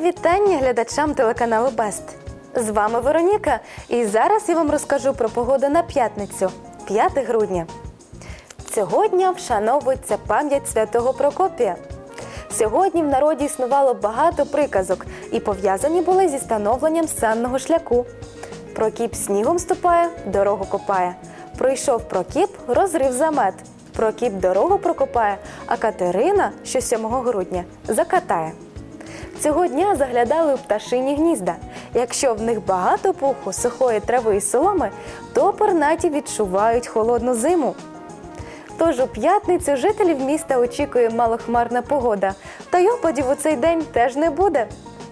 вітання глядачам телеканалу Бест. З вами Вероніка, і зараз я вам розкажу про погоду на п'ятницю, 5 грудня. Цього дня вшановується пам'ять святого Прокопія. Сьогодні в народі існувало багато приказок і пов'язані були зі становленням санного шляху. Прокіп снігом ступає, дорогу копає. Пройшов Прокіп, розрив замет. Прокіп дорогу прокопає, а Катерина, що 7 грудня, закатає. Цього дня заглядали у пташині гнізда. Якщо в них багато пуху, сухої трави і соломи, то пернаті відчувають холодну зиму. Тож у п'ятницю жителів міста очікує малохмарна погода, та й опадів у цей день теж не буде.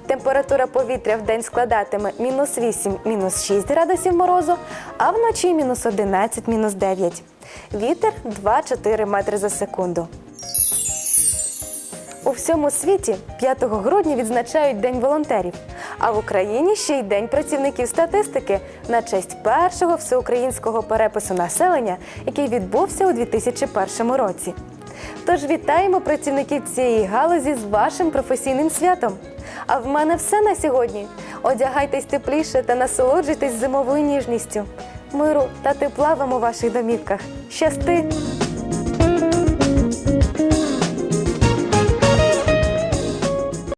Температура повітря в день складатиме мінус 8, мінус 6 градусів морозу, а вночі мінус 11, мінус 9. Вітер 2-4 метри за секунду. У всьому світі 5 грудня відзначають День волонтерів, а в Україні ще й День працівників статистики на честь першого всеукраїнського перепису населення, який відбувся у 2001 році. Тож вітаємо працівників цієї галузі з вашим професійним святом. А в мене все на сьогодні. Одягайтесь тепліше та насолоджуйтесь зимовою ніжністю. Миру та тепла вам у ваших домівках. Щасти!